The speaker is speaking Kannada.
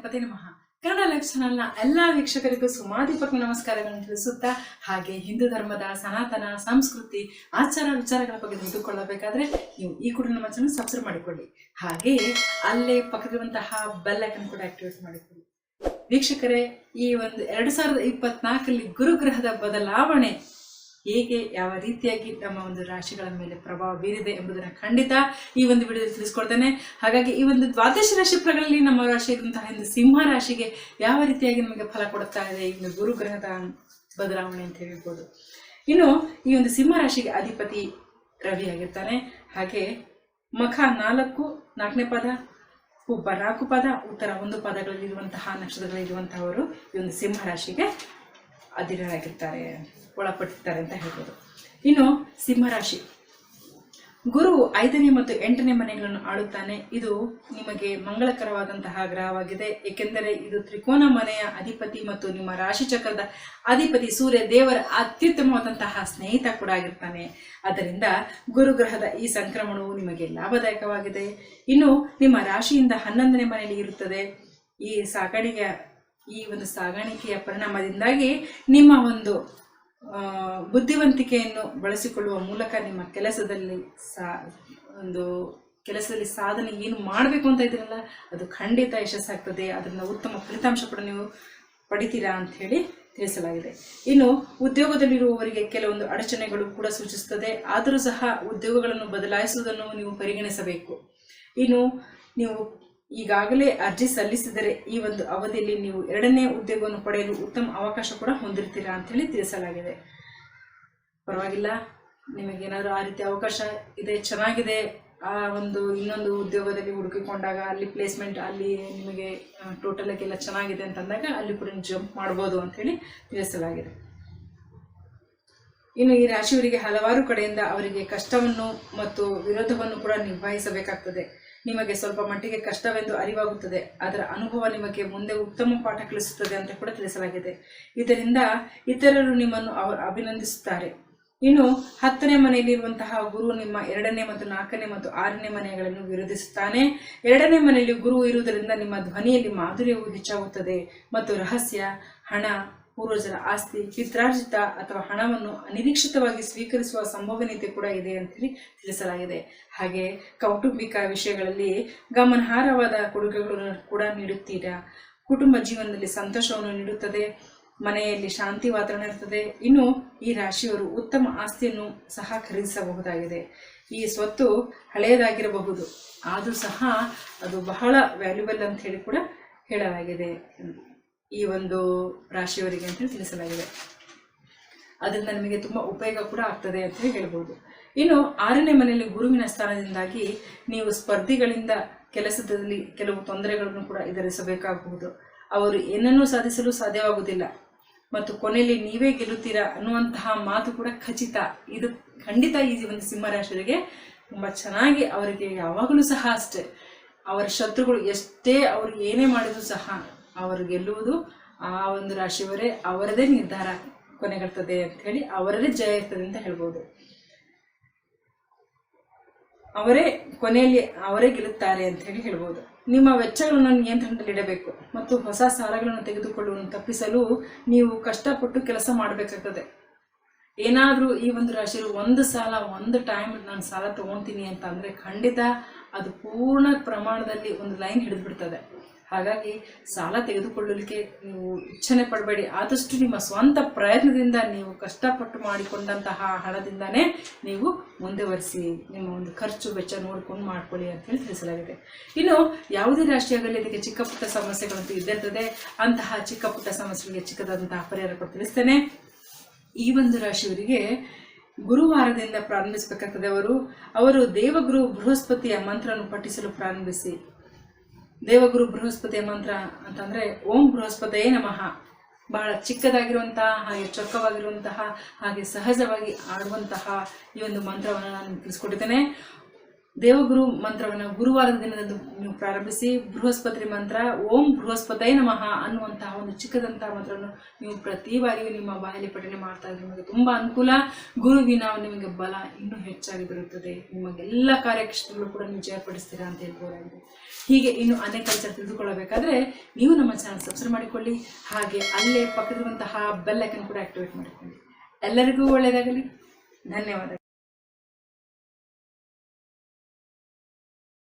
ಗಣಪತಿ ನಮಃ. ಕನ್ನಡ ಲೈಫ್ ಚಾನಲ್ನ ಎಲ್ಲ ವೀಕ್ಷಕರಿಗೂ ಸುಮಾಧಿಪಕ ನಮಸ್ಕಾರಗಳನ್ನು ತಿಳಿಸುತ್ತಾ ಹಾಗೆ ಹಿಂದೂ ಧರ್ಮದ ಸನಾತನ, ಸಂಸ್ಕೃತಿ, ಆಚಾರ ವಿಚಾರಗಳ ಬಗ್ಗೆ ತಿಳಿದುಕೊಳ್ಳಬೇಕಾದ್ರೆ ನೀವು ಈ ಕೂಡ ನಮ್ಮ ಚಾನಲ್ ಸಬ್ಸ್ಕ್ರೈಬ್ ಮಾಡಿಕೊಳ್ಳಿ. ಹಾಗೆ ಅಲ್ಲೇ ಪಕ್ಕದಿರುವಂತಹ ಬೆಲ್ ಐಕನ್ ಕೂಡ ಆಕ್ಟಿವೇಟ್ ಮಾಡಿಕೊಳ್ಳಿ. ವೀಕ್ಷಕರೇ, ಈ ಒಂದು ಎರಡು ಸಾವಿರದ ಇಪ್ಪತ್ನಾಲ್ಕರಲ್ಲಿ ಗುರುಗ್ರಹದ ಬದಲಾವಣೆ ಹೇಗೆ ಯಾವ ರೀತಿಯಾಗಿ ನಮ್ಮ ಒಂದು ರಾಶಿಗಳ ಮೇಲೆ ಪ್ರಭಾವ ಬೀರಿದೆ ಎಂಬುದನ್ನು ಖಂಡಿತ ಈ ಒಂದು ವಿಡಿಯೋದಲ್ಲಿ ತಿಳಿಸ್ಕೊಡ್ತೇನೆ. ಹಾಗಾಗಿ ಈ ಒಂದು ದ್ವಾದಶ ರಾಶಿ ಫಲಗಳಲ್ಲಿ ನಮ್ಮ ರಾಶಿ ಇರುವಂತಹ ಒಂದು ಸಿಂಹ ರಾಶಿಗೆ ಯಾವ ರೀತಿಯಾಗಿ ನಮಗೆ ಫಲ ಕೊಡ್ತಾ ಇದೆ? ಒಂದು ಗುರುಗ್ರಹದ ಬದಲಾವಣೆ ಅಂತ ಹೇಳ್ಬೋದು. ಇನ್ನು ಈ ಒಂದು ಸಿಂಹ ರಾಶಿಗೆ ಅಧಿಪತಿ ರವಿ ಆಗಿರ್ತಾನೆ. ಹಾಗೆ ಮಖ ನಾಲ್ಕು, ನಾಲ್ಕನೇ ಪದ ಉಬ್ಬ ನಾಲ್ಕು ಪದ, ಉತ್ತರ ಒಂದು ಪದಗಳಲ್ಲಿರುವಂತಹ ನಕ್ಷತ್ರಗಳಲ್ಲಿರುವಂತಹವರು ಈ ಒಂದು ಸಿಂಹ ರಾಶಿಗೆ ಅಧೀನರಾಗಿರ್ತಾರೆ ಒಳಪಟ್ಟಿರ್ತಾರೆ ಅಂತ ಹೇಳ್ಬೋದು. ಇನ್ನು ಸಿಂಹರಾಶಿ ಗುರು ಐದನೇ ಮತ್ತು ಎಂಟನೇ ಮನೆಗಳನ್ನು ಆಳುತ್ತಾನೆ. ಇದು ನಿಮಗೆ ಮಂಗಳಕರವಾದಂತಹ ಗ್ರಹವಾಗಿದೆ. ಏಕೆಂದರೆ ಇದು ತ್ರಿಕೋನ ಮನೆಯ ಅಧಿಪತಿ ಮತ್ತು ನಿಮ್ಮ ರಾಶಿ ಚಕ್ರದ ಅಧಿಪತಿ ಸೂರ್ಯ ದೇವರ ಅತ್ಯುತ್ತಮವಾದಂತಹ ಸ್ನೇಹಿತ ಕೂಡ ಆಗಿರ್ತಾನೆ. ಆದ್ದರಿಂದ ಗುರುಗ್ರಹದ ಈ ಸಂಕ್ರಮಣವು ನಿಮಗೆ ಲಾಭದಾಯಕವಾಗಿದೆ. ಇನ್ನು ನಿಮ್ಮ ರಾಶಿಯಿಂದ ಹನ್ನೊಂದನೇ ಮನೆಯಲ್ಲಿ ಇರುತ್ತದೆ. ಈ ಸಾಗಾಣಿಕೆ ಈ ಒಂದು ಸಾಗಾಣಿಕೆಯ ಪರಿಣಾಮದಿಂದಾಗಿ ನಿಮ್ಮ ಒಂದು ಬುದ್ಧಿವಂತಿಕೆಯನ್ನು ಬಳಸಿಕೊಳ್ಳುವ ಮೂಲಕ ನಿಮ್ಮ ಕೆಲಸದಲ್ಲಿ ಸಾ, ಒಂದು ಕೆಲಸದಲ್ಲಿ ಸಾಧನೆ ಏನು ಮಾಡಬೇಕು ಅಂತ ಇದ್ದೀರಲ್ಲ, ಅದು ಖಂಡಿತ ಯಶಸ್ಸಾಗ್ತದೆ. ಅದರಿಂದ ಉತ್ತಮ ಫಲಿತಾಂಶ ಕೂಡ ನೀವು ಪಡಿತೀರಾ ಅಂತ ಹೇಳಿ ತಿಳಿಸಲಾಗಿದೆ. ಇನ್ನು ಉದ್ಯೋಗದಲ್ಲಿರುವವರಿಗೆ ಕೆಲವೊಂದು ಅಡಚಣೆಗಳು ಕೂಡ ಸೂಚಿಸುತ್ತದೆ. ಆದರೂ ಸಹ ಉದ್ಯೋಗಗಳನ್ನು ಬದಲಾಯಿಸುವುದನ್ನು ನೀವು ಪರಿಗಣಿಸಬೇಕು. ಇನ್ನು ನೀವು ಈಗಾಗಲೇ ಅರ್ಜಿ ಸಲ್ಲಿಸಿದರೆ ಈ ಒಂದು ಅವಧಿಯಲ್ಲಿ ನೀವು ಎರಡನೇ ಉದ್ಯೋಗವನ್ನು ಪಡೆಯಲು ಉತ್ತಮ ಅವಕಾಶ ಕೂಡ ಹೊಂದಿರ್ತೀರಾ ಅಂತ ಹೇಳಿ ತಿಳಿಸಲಾಗಿದೆ. ಪರವಾಗಿಲ್ಲ, ನಿಮಗೇನಾದರೂ ಆ ರೀತಿ ಅವಕಾಶ ಇದೆ, ಚೆನ್ನಾಗಿದೆ, ಆ ಒಂದು ಇನ್ನೊಂದು ಉದ್ಯೋಗದಲ್ಲಿ ಹುಡುಕಿಕೊಂಡಾಗ ಅಲ್ಲಿ ಪ್ಲೇಸ್ಮೆಂಟ್ ಅಲ್ಲಿ ನಿಮಗೆ ಟೋಟಲ್ ಆಗಿ ಎಲ್ಲ ಚೆನ್ನಾಗಿದೆ ಅಂತಂದಾಗ ಅಲ್ಲಿ ಕೂಡ ಜಂಪ್ ಮಾಡ್ಬೋದು ಅಂತೇಳಿ ತಿಳಿಸಲಾಗಿದೆ. ಇನ್ನು ಈ ರಾಶಿಯವರಿಗೆ ಹಲವಾರು ಕಡೆಯಿಂದ ಅವರಿಗೆ ಕಷ್ಟವನ್ನು ಮತ್ತು ವಿರೋಧವನ್ನು ಕೂಡ ನಿಭಾಯಿಸಬೇಕಾಗ್ತದೆ. ನಿಮಗೆ ಸ್ವಲ್ಪ ಮಟ್ಟಿಗೆ ಕಷ್ಟವೆಂದು ಅರಿವಾಗುತ್ತದೆ. ಅದರ ಅನುಭವ ನಿಮಗೆ ಮುಂದೆ ಉತ್ತಮ ಪಾಠ ಕಲಿಸುತ್ತದೆ ಅಂತ ಕೂಡ ತಿಳಿಸಲಾಗಿದೆ. ಇದರಿಂದ ಇತರರು ನಿಮ್ಮನ್ನು ಅವರು ಅಭಿನಂದಿಸುತ್ತಾರೆ. ಇನ್ನು ಹತ್ತನೇ ಮನೆಯಲ್ಲಿರುವಂತಹ ಗುರು ನಿಮ್ಮ ಎರಡನೇ ಮತ್ತು ನಾಲ್ಕನೇ ಮತ್ತು ಆರನೇ ಮನೆಗಳನ್ನು ವಿರೋಧಿಸುತ್ತಾನೆ. ಎರಡನೇ ಮನೆಯಲ್ಲಿ ಗುರು ಇರುವುದರಿಂದ ನಿಮ್ಮ ಧ್ವನಿಯಲ್ಲಿ ಮಾಧುರ್ಯವು ಹೆಚ್ಚಾಗುತ್ತದೆ ಮತ್ತು ರಹಸ್ಯ, ಹಣ ಪೂರ್ವಜರ ಆಸ್ತಿ, ಪಿತ್ರಾರ್ಜಿತ ಅಥವಾ ಹಣವನ್ನು ಅನಿರೀಕ್ಷಿತವಾಗಿ ಸ್ವೀಕರಿಸುವ ಸಂಭವನೀಯತೆ ಕೂಡ ಇದೆ ಅಂತೇಳಿ ತಿಳಿಸಲಾಗಿದೆ. ಹಾಗೆ ಕೌಟುಂಬಿಕ ವಿಷಯಗಳಲ್ಲಿ ಗಮನಾರ್ಹವಾದ ಕೊಡುಗೆಗಳನ್ನು ಕೂಡ ನೀಡುತ್ತೀರಾ? ಕುಟುಂಬ ಜೀವನದಲ್ಲಿ ಸಂತೋಷವನ್ನು ನೀಡುತ್ತದೆ, ಮನೆಯಲ್ಲಿ ಶಾಂತಿ ವಾತಾವರಣ ಇರ್ತದೆ. ಇನ್ನು ಈ ರಾಶಿಯವರು ಉತ್ತಮ ಆಸ್ತಿಯನ್ನು ಸಹ ಖರೀದಿಸಬಹುದಾಗಿದೆ. ಈ ಸ್ವತ್ತು ಹಳೆಯದಾಗಿರಬಹುದು. ಆದರೂ ಸಹ ಅದು ಬಹಳ ವ್ಯಾಲ್ಯೂಬಲ್ ಅಂತ ಹೇಳಿ ಕೂಡ ಹೇಳಲಾಗಿದೆ. ಈ ಒಂದು ರಾಶಿಯವರಿಗೆ ಅಂತ ತಿಳಿಸಲಾಗಿದೆ. ಅದರಿಂದ ನಿಮಗೆ ತುಂಬ ಉಪಯೋಗ ಕೂಡ ಆಗ್ತದೆ ಅಂತ ಹೇಳಿ ಹೇಳ್ಬೋದು. ಇನ್ನು ಆರನೇ ಮನೆಯಲ್ಲಿ ಗುರುವಿನ ಸ್ಥಾನದಿಂದಾಗಿ ನೀವು ಸ್ಪರ್ಧಿಗಳಿಂದ ಕೆಲಸದಲ್ಲಿ ಕೆಲವು ತೊಂದರೆಗಳನ್ನು ಕೂಡ ಎದುರಿಸಬೇಕಾಗಬಹುದು. ಅವರು ಏನನ್ನೂ ಸಾಧಿಸಲು ಸಾಧ್ಯವಾಗುವುದಿಲ್ಲ. ಮತ್ತು ಕೊನೆಯಲ್ಲಿ ನೀವೇ ಗೆಲ್ಲುತ್ತೀರಾ ಅನ್ನುವಂತಹ ಮಾತು ಕೂಡ ಖಚಿತ. ಇದು ಖಂಡಿತ ಈ ಒಂದು ಸಿಂಹರಾಶಿಯವರಿಗೆ ತುಂಬ ಚೆನ್ನಾಗಿ ಅವರಿಗೆ ಯಾವಾಗಲೂ ಸಹ ಅಷ್ಟೇ. ಅವರ ಶತ್ರುಗಳು ಎಷ್ಟೇ ಅವರು ಏನೇ ಮಾಡಿದ್ರು ಸಹ ಅವರು ಗೆಲ್ಲುವುದು ಆ ಒಂದು ರಾಶಿಯವರೇ ಅವರದೇ ನಿರ್ಧಾರ ಕೊನೆಗಡ್ತದೆ ಅಂತ ಹೇಳಿ ಅವರದೇ ಜಯ ಇರ್ತದೆ ಅಂತ ಹೇಳ್ಬೋದು. ಅವರೇ ಕೊನೆಯಲ್ಲಿ ಅವರೇ ಗೆಲ್ಲುತ್ತಾರೆ ಅಂತ ಹೇಳಿ ಹೇಳ್ಬೋದು. ನಿಮ್ಮ ವೆಚ್ಚಗಳನ್ನು ನಿಯಂತ್ರಣದಲ್ಲಿಡಬೇಕು ಮತ್ತು ಹೊಸ ಸಾಲಗಳನ್ನು ತೆಗೆದುಕೊಳ್ಳುವುದನ್ನು ತಪ್ಪಿಸಲು ನೀವು ಕಷ್ಟಪಟ್ಟು ಕೆಲಸ ಮಾಡಬೇಕಾಗ್ತದೆ. ಏನಾದರೂ ಈ ಒಂದು ರಾಶಿಯಲ್ಲಿ ಒಂದು ಸಾಲ, ಒಂದು ಟೈಮ್ ನಾನು ಸಾಲ ತೊಗೊತೀನಿ ಅಂತ ಅಂದರೆ ಖಂಡಿತ ಅದು ಪೂರ್ಣ ಪ್ರಮಾಣದಲ್ಲಿ ಒಂದು ಲೈನ್ ಹಿಡಿದು ಬಿಡ್ತದೆ. ಹಾಗಾಗಿ ಸಾಲ ತೆಗೆದುಕೊಳ್ಳಲಿಕ್ಕೆ ನೀವು ಇಚ್ಛನೆ ಪಡಬೇಡಿ. ಆದಷ್ಟು ನಿಮ್ಮ ಸ್ವಂತ ಪ್ರಯತ್ನದಿಂದ ನೀವು ಕಷ್ಟಪಟ್ಟು ಮಾಡಿಕೊಂಡಂತಹ ಹಣದಿಂದನೇ ನೀವು ಮುಂದುವರಿಸಿ, ನಿಮ್ಮ ಒಂದು ಖರ್ಚು ವೆಚ್ಚ ನೋಡ್ಕೊಂಡು ಮಾಡ್ಕೊಳ್ಳಿ ಅಂತ ಹೇಳಿ ತಿಳಿಸಲಾಗಿದೆ. ಇನ್ನು ಯಾವುದೇ ರಾಶಿಯಾಗಲಿ ಇದಕ್ಕೆ ಚಿಕ್ಕ ಪುಟ್ಟ ಸಮಸ್ಯೆಗಳಂತೂ ಇದ್ದಿರ್ತದೆ ಅಂತಹ ಚಿಕ್ಕ ಪುಟ್ಟ ಸಮಸ್ಯೆಗಳಿಗೆ ಚಿಕ್ಕದಾದಂತಹ ಪರಿಹಾರ ಕೊಟ್ಟು ತಿಳಿಸ್ತೇನೆ. ಈ ಒಂದು ರಾಶಿಯವರಿಗೆ ಗುರುವಾರದಿಂದ ಪ್ರಾರಂಭಿಸಬೇಕಾಗ್ತದೆ ಅವರು. ಅವರು ದೇವಗುರು ಬೃಹಸ್ಪತಿಯ ಮಂತ್ರವನ್ನು ಪಠಿಸಲು ಪ್ರಾರಂಭಿಸಿ ದೇವಗುರು ಬೃಹಸ್ಪತಿಯ ಮಂತ್ರ ಅಂತಂದರೆ, ಓಂ ಬೃಹಸ್ಪತಿಯೇ ನಮಃ. ಬಹಳ ಚಿಕ್ಕದಾಗಿರುವಂತಹ ಹಾಗೆ ಚೊಕ್ಕವಾಗಿರುವಂತಹ ಹಾಗೆ ಸಹಜವಾಗಿ ಆಡುವಂತಹ ಈ ಒಂದು ಮಂತ್ರವನ್ನು ನಾನು ತಿಳಿಸ್ಕೊಟ್ಟಿದ್ದೇನೆ ದೇವಗುರು ಮಂತ್ರವನ್ನು ಗುರುವಾರದ ದಿನದಂದು ನೀವು ಪ್ರಾರಂಭಿಸಿ, ಬೃಹಸ್ಪತಿ ಮಂತ್ರ, ಓಂ ಬೃಹಸ್ಪತೈ ನಮಃ ಅನ್ನುವಂತಹ ಒಂದು ಚಿಕ್ಕದಂತಹ ಮಂತ್ರವನ್ನು ನೀವು ಪ್ರತಿ ಬಾರಿಯೂ ನಿಮ್ಮ ಬಾಯಲ್ಲಿ ಪಠನೆ ಮಾಡ್ತಾ ಇದ್ರೆ ನಿಮಗೆ ತುಂಬ ಅನುಕೂಲ. ಗುರುವಿನ ನಿಮಗೆ ಬಲ ಇನ್ನೂ ಹೆಚ್ಚಾಗಿ ಬರುತ್ತದೆ. ನಿಮಗೆಲ್ಲ ಕಾರ್ಯಕ್ಷೇತ್ರಗಳು ಕೂಡ ನೀವು ಜಯಪಡಿಸ್ತೀರಾ ಅಂತ ಹೇಳ್ಬೋದಾಗಿದೆ. ಹೀಗೆ ಇನ್ನು ಅನೇಕ ವಿಚಾರ ತಿಳಿದುಕೊಳ್ಳಬೇಕಾದ್ರೆ ನೀವು ನಮ್ಮ ಚಾನಲ್ ಸಬ್ಸ್ಕ್ರೈಬ್ ಮಾಡಿಕೊಳ್ಳಿ. ಹಾಗೆ ಅಲ್ಲೇ ಪಕ್ಕದಿರುವಂತಹ ಬೆಲ್ ಐಕನ್ ಕೂಡ ಆಕ್ಟಿವೇಟ್ ಮಾಡಿಕೊಳ್ಳಿ. ಎಲ್ಲರಿಗೂ ಒಳ್ಳೆಯದಾಗಲಿ. ಧನ್ಯವಾದಗಳು.